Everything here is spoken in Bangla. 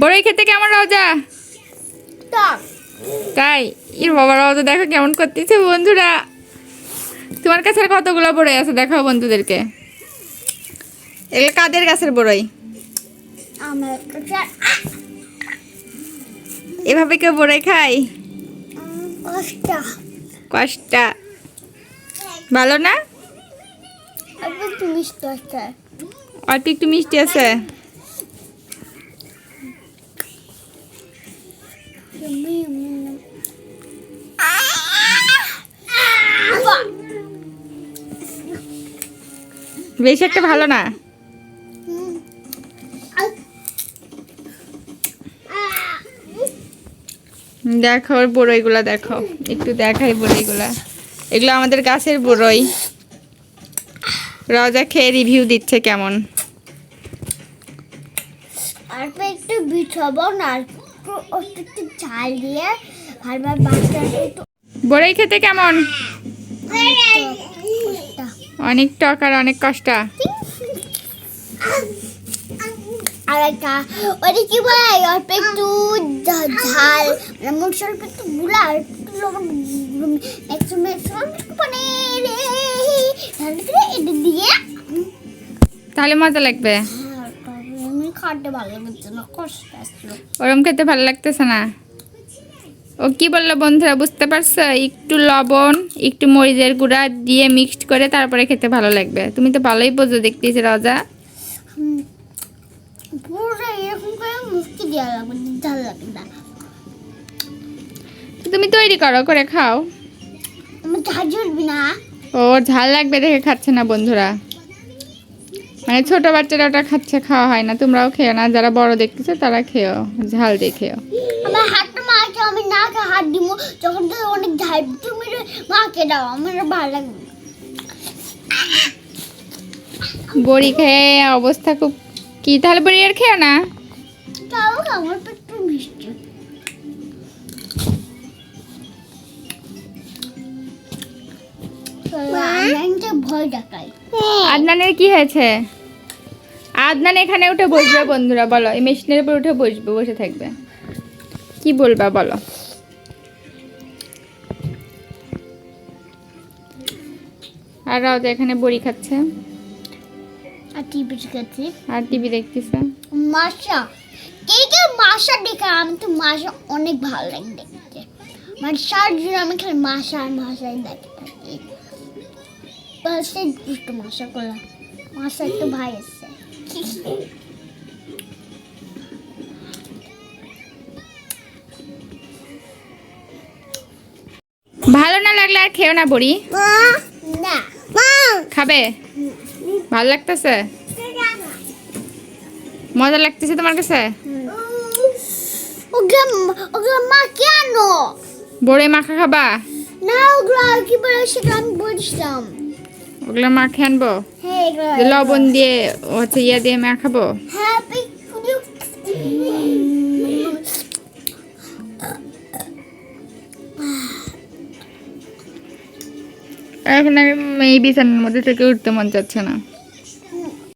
বড়ই খেতে কেমন রওজা? তাই? এর বাবা রওজা দেখো কেমন করতেছে বন্ধুরা। তোমার কাছে আর কতগুলো বড়ই আছে দেখাও বন্ধুদেরকে। এগুলো কাদের গাছের বড়ই? এভাবে কেউ বড়ই খায়? কষ্ট। কষ্টা। ভালো না? অল্প একটু মিষ্টি আছে। অল্প একটু মিষ্টি আছে? বেশি একটা ভালো না? দেখো বড়ইগুলা দেখো। একটু দেখাই বড়ইগুলা। এগুলো আমাদের গাছের বড়ই। রজা খেয়ে রিভিউ দিচ্ছে কেমন? অল্প একটু বিছাবো না আর একটু চাল দিয়ে বড়ই খেতে কেমন। অনেক টক আর অনেক কষ্ট। আর একটা ওটা কি বলে? অল্প একটু ঝা- ঝাল। মানে মুখ অল্প একটু গুলা একটু মানে এটা দিয়ে তাহলে মজা লাগবে। হ্যাঁ, ভালো লাগছে না কষ্ট আসলো। ওরম খেতে ভালো লাগতেছে না। ও কি বলল বন্ধুরা বুঝতে পারছ? একটু লবণ একটু মরিচের গুঁড়া দিয়ে মিক্সড করে তারপরে খেতে ভালো লাগবে। তুমি তো ভালোই বোঝো দেখতেছি রজা। তুমি তৈরি করো করে খাও। ও ঝাল লাগবে দেখে খাচ্ছে না বন্ধুরা। মানে ছোট বাচ্চারা ওটা খাচ্ছে খাওয়া হয় না। তোমরাও খেও না যারা বড় দেখতেছো তারা খেও ঝাল দেখেও আমার হাতটা মাকে আমি না খেয়ে হাত দিব যখন তো অনেক ঝাল তুমি মাকে দাও আমার ভালো লাগবে বড়ি খেয়ে অবস্থা খুব কি? তাহলে বড়ি আর খেও না? তাও আমার একটু মিষ্টি আদনানের কি হয়েছে? আদনান এখানে উঠে বসবে বন্ধুরা বলো। এই মেশিনের উপর উঠে বসবে বসে থাকবে। কি বলবা বলো? আর রাও তো এখানে বড়ি খাচ্ছে। আর টিভি খাচ্ছি আর টিভি দেখতেছে। মাসা কে কে মাসা দেখে? আমি তো মাশা অনেক ভালো লাগে দেখতে। মানে সার জন্য আমি খালি মাসা আর মাসাই দেখতে থাকি। পাশে দুটো মাশা করলাম। মাশা একটু ভাই এসছে লাগলে আর খেও না বড়ি? খাবে? ভালো লাগতেছে? মজা লাগতেছে তোমার কাছে? ওগুলো ওগুলো মা কেন? বড়ি মাখা খাবা? না ওগুলো কি বলে সেটা আমি বলছিলাম ওগুলো মাখে আনব? হ্যাঁ লবণ দিয়ে হচ্ছে ইয়া দিয়ে মাখাবো হ্যাপি এখন আমি এই বিছানার মধ্যে থেকে উঠতে মন চাচ্ছে না।